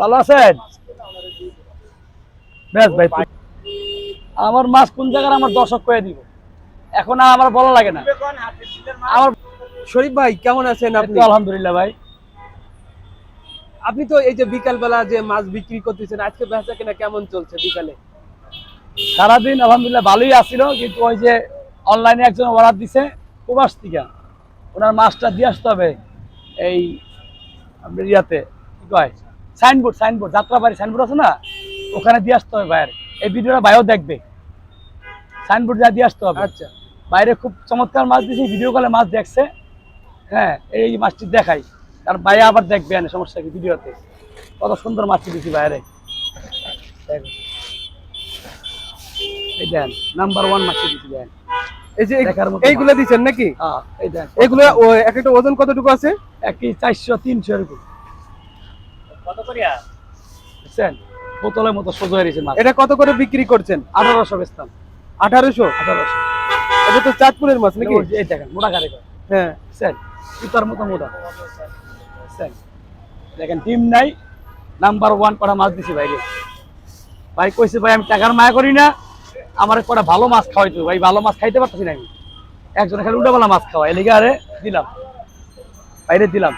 ভালো আছেন? বেশ ভাই আমার মাছ কোন জায়গার আমার দর্শক করে দিব। এখন আর আমার বলা লাগে না। আমার শরীফ ভাই কেমন আছেন আপনি? আলহামদুলিল্লাহ ভাই। আপনি তো এই যে বিকাল বেলা যে মাছ বিক্রি করতেছেন আজকে বেচা কেনা কেমন চলছে বিকালে? সারাদিন আলহামদুলিল্লাহ ভালোই আসছিল কিন্তু ওই যে অনলাইনে একজন অর্ডার দিছে প্রবাস থেকে। ওনার মাছটা দিয়ে আসতে হবে এই ইয়াতে কি কয়? সাইনবোর্ড সাইনবোর্ড যাত্রাবাড়ি সাইনবোর্ড আছে না? ওখানে দিয়ে আসতে হবে ভাইয়ের এই ভিডিওটা ভাইও দেখবে। সাইনবোর্ড যা দিয়ে আসতে হবে। আচ্ছা। বাইরে খুব চমৎকার মাছ দিয়েছি ভিডিও কলে মাছ দেখছে। হ্যাঁ এই মাছটি দেখাই। আর বাইরে আবার দেখবে না সমস্যা কি ভিডিওতে। কত সুন্দর মাছটি দিয়েছি বাইরে। এই দেন নাম্বার ওয়ান মাছটি দিয়েছি দেন। এই যে এইগুলা দিচ্ছেন নাকি? হ্যাঁ এই দেন। এগুলো এক একটা ওজন কতটুকু আছে? একই চারশো তিনশো এরকম। কত করিয়া? বুঝছেন বোতলের মতো সোজা মাছ এটা কত করে বিক্রি করছেন? আঠারোশো বেচতাম। আঠারোশো? আঠারোশো। এটা তো চাঁদপুরের মাছ নাকি? এই দেখেন মোটা কারে হ্যাঁ। বুঝছেন সুতার মতো মোটা। বুঝছেন দেখেন টিম নাই। নাম্বার ওয়ান কটা মাছ দিছি ভাইরে। ভাই কইছে ভাই আমি টাকার মায়া করি না। আমার কটা ভালো মাছ খাওয়াইতো ভাই ভালো মাছ খাইতে পারতেছি না আমি। একজনে খালি উল্টাপালা মাছ খাওয়াই এলিগে আরে দিলাম। বাইরে দিলাম।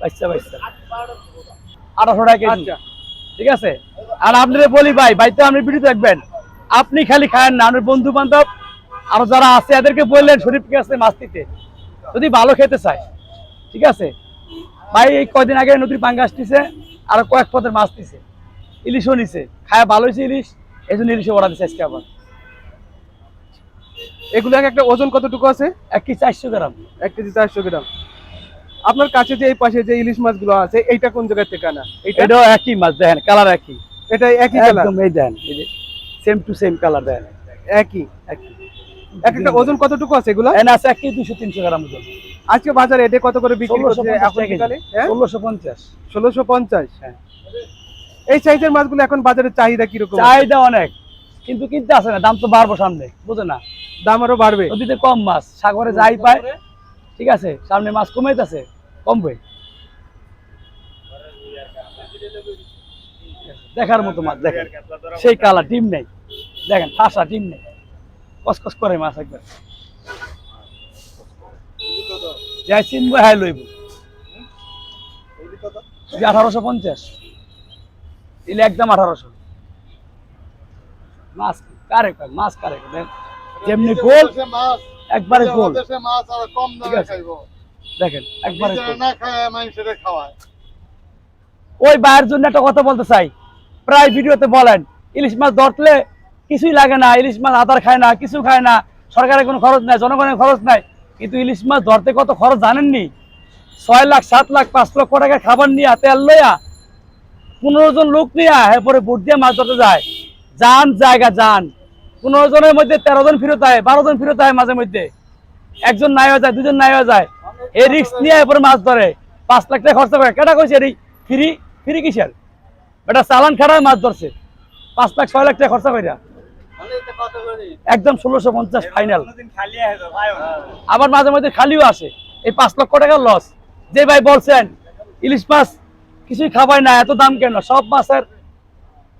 বাচ্চা বাচ্চা আঠারোশো টাকা কেজি। আচ্ছা। ঠিক আছে? আর আপনাদের বলি ভাই ভাই তো আপনি ভিডিও দেখবেন। আপনি খালি খায়েন না আপনার বন্ধু বান্ধব আরও যারা আছে এদেরকে বললেন শরীফকে আছে মাছ দিতে যদি ভালো খেতে চায়। ঠিক আছে? ভাই এই কয়দিন আগে নদীর পাঙ্গাস দিছে আর কয়েক পদের মাছ দিছে। ইলিশও নিছে। খায় ভালো হয়েছে ইলিশ এই জন্য ইলিশে ওরা দিছে আজকে আবার। এগুলো একটা ওজন কতটুকু আছে? এক কেজি চারশো গ্রাম। এক কেজি চারশো গ্রাম। আপনার কাছে যে এই পাশে যে ইলিশ মাছগুলো আছে এইটা কোন জায়গা থেকে আনা? এটাও একই মাছ দেখেন কালার একই। এটা একই কালার একদম এই দেন এই যে same to same colour then একই? একই। এক একটা ওজন কতটুকু আছে এগুলো? এনে আছে একই দুশো তিনশো গ্রাম ওজন। আজকে বাজারে এটা কত করে বিক্রি করছে পঞ্চাশ এখন হ্যাঁ? পঞ্চাশ। ষোলোশো পঞ্চাশ? হ্যাঁ। এই সাইজের মাছগুলো এখন বাজারে চাহিদা কীরকম? চাহিদা অনেক কিন্তু কিনতে আসে না দাম তো বাড়বো সামনে বুঝে না। দাম আরও বাড়বে। নদীতে কম মাছ সাগরে যাই পায় ঠিক আছে সামনে মাছ কমাইতেছে কমবে। দেখার মতো মাছ দেখেন। সেই কালা ডিম নেই। দেখেন ঠাসা ডিম নেই। কসকস করে মাছ একবার। যাই চিনবো হ্যাঁ লইব। আঠারোশো পঞ্চাশ। দিলে একদম আঠারোশো। মাছ? কারে মাছ কারে যেমনি গোল একবারে গোল। মাছ আর কম ঠিক আছে। দেখেন একবারে ওই বায়ের জন্য একটা কথা বলতে চাই। প্রায় ভিডিওতে বলেন ইলিশ মাছ ধরলে কিছুই লাগে না ইলিশ মাছ আদার খায় না কিছু খায় না সরকারের কোনো খরচ নাই জনগণের খরচ নাই কিন্তু ইলিশ মাছ ধরতে কত খরচ জানেননি? ছয় লাখ সাত লাখ পাঁচ লক্ষ টাকা খাবার নিয়ে তেল লইয়া পনেরো জন লোক নিয়ে এরপরে বুট দিয়ে মাছ ধরতে যায়। যান জায়গা যান। পনেরো জনের মধ্যে তেরো জন ফিরত হয় বারো জন ফিরত হয় মাঝে মধ্যে। একজন নাই হয়ে যায় দুজন নাই হয়ে যায়। এই রিক্স নিয়ে এরপরে মাছ ধরে। পাঁচ লাখ টাকা খরচা করে কেটা কইছে ফ্রি ফ্রি কিসের? এটা চালান মাছ ধরছে। পাঁচ লাখ, ছয় লাখ টাকা খরচা একদম ষোলোশো পঞ্চাশ ফাইনাল আবার মাঝে মধ্যে খালিও আসে। এই পাঁচ লক্ষ টাকা লস যে ভাই বলছেন, ইলিশ মাছ কিছুই খাবায় না, এত দাম কেন? সব মাছের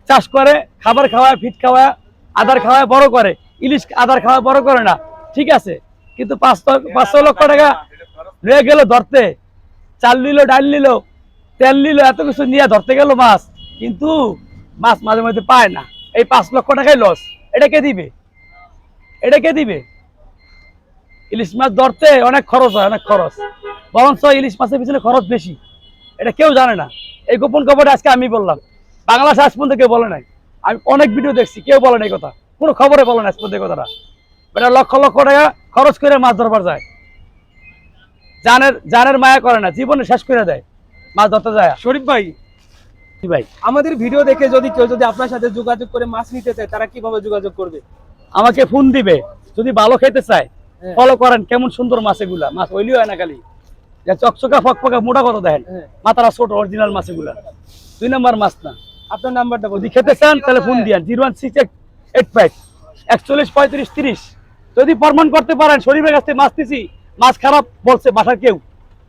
চাষ করে, খাবার খাওয়ায় ফিট খাওয়ায়, আদার খাওয়ায় বড় করে। ইলিশ আদার খাওয়ায় বড় করে না। ঠিক আছে। কিন্তু পাঁচ পাঁচশো লক্ষ টাকা লয়ে গেল ধরতে। চাল নিল, ডাল নিল, তেল নিল, এত কিছু নিয়ে ধরতে গেল মাছ। কিন্তু মাছ মাঝে মধ্যে পায় না। এই পাঁচ লক্ষ টাকাই লস এটা কে দিবে? এটা কে দিবে? ইলিশ মাছ ধরতে অনেক খরচ হয়, অনেক খরচ। বরঞ্চ ইলিশ মাছের পিছনে খরচ বেশি। এটা কেউ জানে না। এই গোপন খবরটা আজকে আমি বললাম। বাংলা আজ পর্যন্ত কেউ বলে নাই। আমি অনেক ভিডিও দেখছি, কেউ বলে নাই কথা। কোনো খবরে বলে না আজ পর্যন্ত কথাটা। এটা লক্ষ লক্ষ টাকা খরচ করে মাছ ধরবার যায়। জানের জানের মায়া করে না জীবনে শেষ করে দেয়। মাছ ধরতে যায়। শরীফ ভাই ভাই। আমাদের ভিডিও দেখে যদি কেউ যদি আপনার সাথে যোগাযোগ করে মাছ নিতে চায় তারা কীভাবে যোগাযোগ করবে? আমাকে ফোন দিবে যদি ভালো খেতে চায় হ্যাঁ। ফলো করেন কেমন সুন্দর মাছ এগুলা। মাছ ওইলি হয় না খালি। চকচকা ফকফকা মোটা কত দেখেন। হ্যাঁ। মাথারা ছোট অরিজিনাল মাছ এগুলা। দুই নম্বর মাছ না। আপনার নাম্বারটা যদি খেতে চান তাহলে phone দিয়ান। Zero one six eight five একচল্লিশ পঁয়ত্রিশ তিরিশ। যদি প্রমাণ করতে পারেন শরীরের কাছ থেকে মাছ দিছি মাছ খারাপ বলছে বাসার কেউ,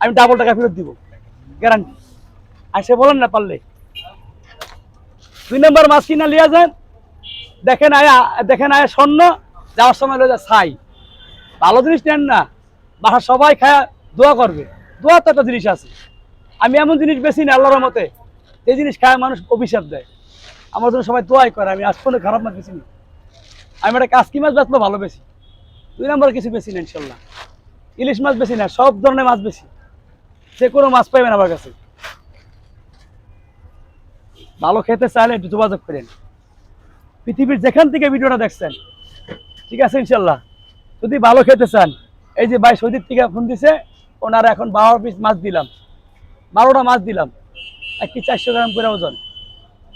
আমি ডাবল টাকা ফেরত দিব। গ্যারান্টি আসে বলেন না পারলে। দুই নম্বর মাছ কিনা লিয়া যান। দেখেন আয়া দেখেন আয়া স্বর্ণ, যাওয়ার সময় লয়ে যায় ছাই। ভালো জিনিস নেন না। বাসা সবাই খায় দোয়া করবে। দোয়া তো একটা জিনিস আছে। আমি এমন জিনিস বেশি না আল্লাহর মতে এই জিনিস খায় মানুষ অভিশাপ দেয়। আমার জন্য সবাই দোয়াই করে, আমি আজ কোনো খারাপ মাছ বেশি না। আমি একটা কাসকি মাছ বেচলো ভালো বেশি। দুই নম্বর কিছু বেশি না, ইনশাল্লাহ। ইলিশ মাছ বেশি না, সব ধরনের মাছ বেশি। যে কোনো মাছ পাইবেন আমার কাছে। ভালো খেতে চাইলে একটু যোগাযোগ করেন। পৃথিবীর যেখান থেকে ভিডিওটা দেখছেন, ঠিক আছে ইনশাল্লাহ। যদি ভালো খেতে চান, এই যে ভাই সৌদির থেকে ফোন দিছে, ওনারা এখন বারো পিস মাছ দিলাম। বারোটা মাছ দিলাম। একটি চারশো গ্রাম করে ওজন।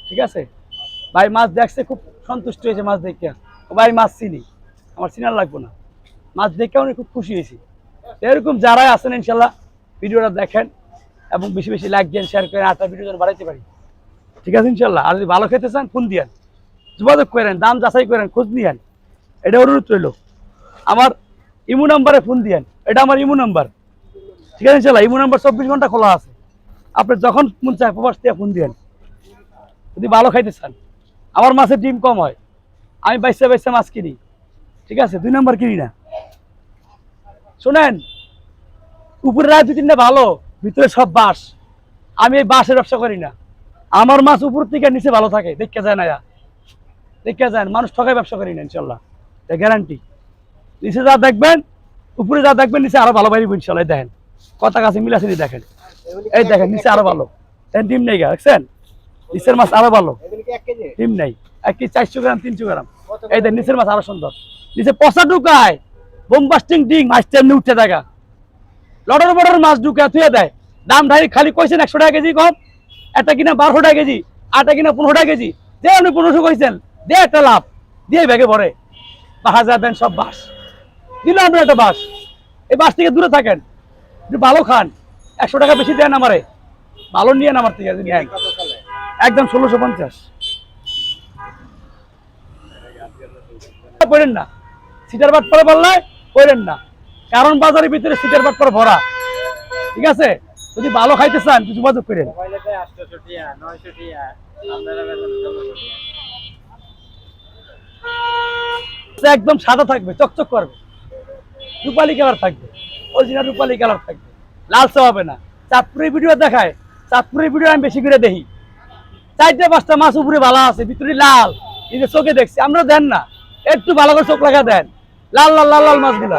ঠিক আছে? ভাই মাছ দেখছে, খুব সন্তুষ্ট হয়েছে মাছ দেখে। ভাই মাছ চিনি। আমার চিনার লাগবে না। মাছ দেখে উনি খুব খুশি হয়েছি। এরকম যারাই আছেন ইনশাল্লাহ, ভিডিওটা দেখেন এবং বেশি বেশি লাইক দেন শেয়ার করেন আটটা ভিডিও যেন বাড়াইতে পারি। ঠিক আছে ইনশাল্লাহ? আর যদি ভালো খেতে চান ফোন দিয়েন। যোগাযোগ করেন, দাম যাচাই করেন, খোঁজ নিয়েন। এটা অনুরোধ রইল। আমার ইমু নাম্বারে ফোন দিয়েন। এটা আমার ইমু নাম্বার। ঠিক আছে ইনশাল্লাহ? ইমু নাম্বার চব্বিশ ঘণ্টা খোলা আছে। আপনি যখন মন চায় প্রবাস থেকে ফোন দিয়েন। যদি ভালো খাইতে চান। আমার মাছের ডিম কম হয়। আমি বাইসে বাইসে মাছ কিনি। ঠিক আছে? দুই নম্বর কিনি না। শোনেন উপরে রায় তিনটা ভালো, ভিতরে সব বাঁশ। আমি এই বাঁশের ব্যবসা করি না। আমার মাছ উপর থেকে নিচে ভালো থাকে দেখতে যায় না দেখতে যায় মানুষ ঠকায় ব্যবসা করি না, ইনশাল্লাহ। গ্যারান্টি নিচে যা দেখবেন, উপরে যা দেখবেন, নিচে আরও ভালো বাইরে ইনশাল্লাহ। দেখেন, কথা কাছে মিলাসিনি দেখেন। এই দেখেন, নিচে আরও ভালো। ডিম নেই গা, দেখছেন? নিচের মাছ আরও ভালো। ডিম নেই। এক কি চারশো গ্রাম, তিনশো গ্রাম। এই দেখ নিচের মাছ আরও সুন্দর। নিচে পচা ঢুকায়। বোমবাস্টিং ডিং মাছ তেমনি উঠতে থাকা। লটর বটর মাছ ঢুকে থুয়ে দেয়। দাম ধারি খালি কইছেন একশো টাকা কেজি কম একটা কিনা বারোশো টাকা কেজি, আটা কিনা পনেরো টাকা কেজি। যে আপনি পনেরোশো কইছেন, দে একটা লাভ দিয়ে ব্যাগে ভরে হাজার দেন সব বাস। দিল আমরা একটা বাস। এই বাস থেকে দূরে থাকেন। ভালো খান। একশো টাকা বেশি দেন আমারে। ভালো নিয়ে আমার থেকে নেন একদম ষোলোশো পঞ্চাশ। পড়েন না। সিটার বাট পরে বললে পড়েন না। কারণ বাজারের ভিতরে সিটার বাট পরে ভরা। ঠিক আছে? যদি ভালো খাইতে চান কিছু যোগাযোগ করেন। সে একদম সাদা থাকবে, চকচক করবে। রূপালি কালার থাকবে অরিজিনাল রূপালি কালার থাকবে। লালচে হবে না। চাঁদপুরের ভিডিও দেখায়। চাঁদপুরের ভিডিও আমি বেশি করে দেখি। চারটে পাঁচটা মাছ উপরে ভালো আছে, ভিতরে লাল। যে চোখে দেখছি আমরা দেন না। একটু ভালো করে চোখ লাগা দেন। লাল লাল লাল লাল মাছ মাছগুলো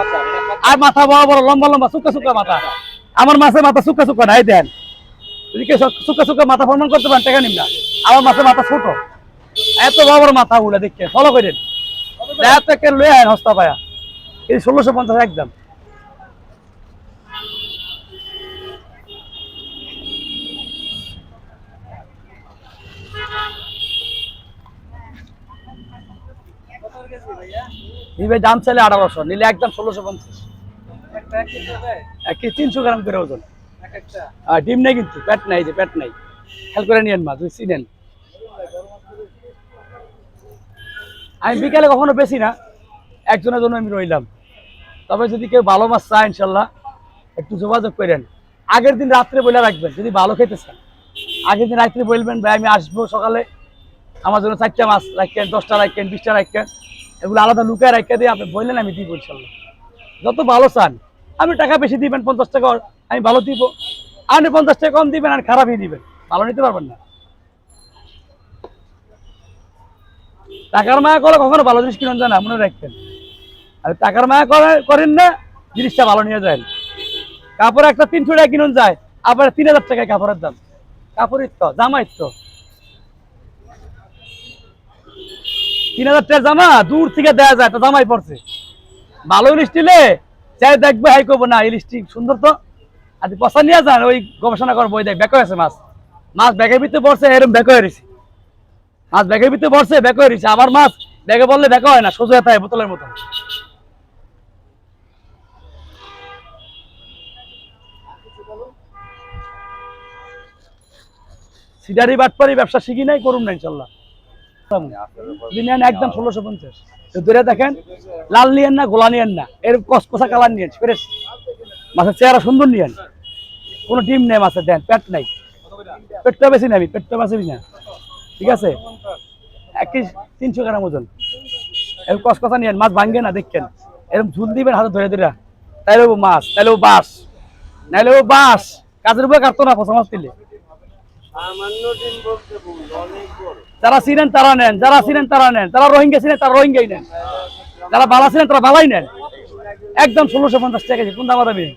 আর মাথা বড় বড়, লম্বা লম্বা শুকা শুকা মাথা। আমার মাছের মাথা শুকা শুকা নাই, দেন। শুকা শুকা মাথা ভ্রমণ করতে পারেন, টাকা নিন আমার মাছের মাথা ছোট। এত বড় বড় মাথা গুলো দেখে ফলো করেন দেন। এত লয়ে হস্তা পায়া। এই ষোলোশো পঞ্চাশ একদম। নিবে দাম চাইলে আঠারোশো, নিলে একদম ষোলোশো পঞ্চাশ। এক কেজি তিনশো গ্রাম করে ওজন। ডিম নেই কিন্তু প্যাট নাই যে প্যাট নাই। খেয়াল করে নিয়েন মাছ বুঝছি নেন আমি বিকালে কখনো বেশি না, একজনের জন্য আমি রইলাম। তবে যদি কেউ ভালো মাছ চায়, ইনশাল্লাহ, একটু যোগাযোগ করেন। আগের দিন রাত্রে বলে রাখবেন, যদি ভালো খেতে চান। আগের দিন রাত্রে বলবেন, ভাই, আমি আসব সকালে। আমার জন্য চারটা মাছ রাখেন, দশটা রাখেন, বিশটা রাখেন। এগুলো আলাদা লুকায় রাখতে দিয়ে আপনি বললেন, আমি দিব ইনশাল্লাহ যত ভালো চান আমি টাকা বেশি দিবেন, পঞ্চাশ টাকা, আমি ভালো দিব। আপনি পঞ্চাশ টাকা কম দিবেন, আর খারাপই দিবেন। ভালো নিতে পারবেন না। টাকার মায়া করে কখনো ভালো জিনিস কিনুন যায় না, মনে রাখবেন। আর টাকার মায়া করে- করেন না, জিনিসটা ভালো নিয়ে যায় কাপড় একটা তিনশো টাকা কিনুন যায়, আবার তিন হাজার টাকায় কাপড়ের দাম। কাপড়ের তো জামাই তো। তিন হাজার টাকার জামা দূর থেকে দেয়া যায় তো জামাই পড়ছে ভালো চাই দেখবে, হাই করব না ইলিশটি সুন্দর তো। নিয়ে যান ওই গবেষণা করার বই দেখ ব্যাক হয়েছে মাছ। মাছ ব্যাগের ভিতরে পড়ছে এরকম ব্যাক হয়ে রয়েছে। মাছ ব্যাগের ভিতরে পড়ছে ব্যাক হয়ে রয়েছে। আবার মাছ ব্যাগে বললে ব্যাক হয় না, সোজা থাকে বোতলের মতো সিডারি, বাটপারি, ব্যবসা শিখি নাই করুন না, ইনশাল্লাহ। নেন একদম ষোলোশো পঞ্চাশ। তো দূরে দেখেন লাল নিয়েন না গোলা নিয়েন না এর কসকসা কালার নিয়েন ফ্রেশ। মাছের চেহারা সুন্দর নিয়েন। কোনো ডিম নেই মাছের দেন প্যাট নাই। পেটটা বেশি না আমি পেটটা বেশি না ঠিক আছে? এক কেজি তিনশো গ্রাম ওজন। এরকম কসকসা নিয়েন মাছ ভাঙ্গে না দেখছেন এরকম ঝুল দিবেন হাতে ধরে ধরে। তাইলে ও মাছ তাইলে ও বাস নাইলে ও বাস কাজের উপরে কাটতো না পচা মাছ দিলে। সামান্য বলতে অনেক বড়। যারা ছিলেন তারা নেন, যারা ছিলেন তারা নেন, যারা রোহিঙ্গা ছিলেন তারা রোহিঙ্গাই নেন, যারা বালা ছিলেন তারা বালাই নেন। একদম ষোলোশো পঞ্চাশ টাকা কোন দাম দামি আমি